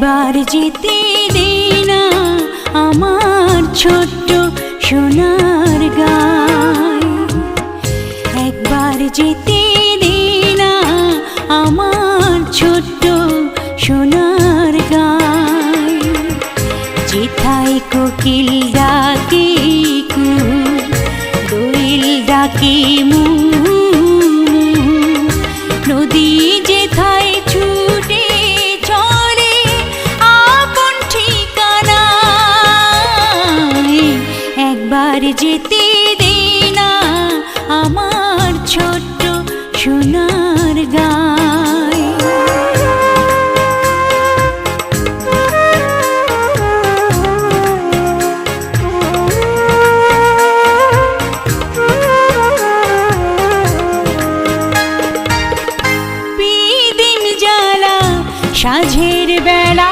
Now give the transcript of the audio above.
একবার যেতে দে না আমার ছোট্ট সোনার গায় একবার যেতে দে না আমার ছোট্ট সোনার গায় যেথায় কোকিল ডাকি কু দোল ডাকি মু যেতে দে না আমার ছোট্ট সোনার গায় সাঝের বেলা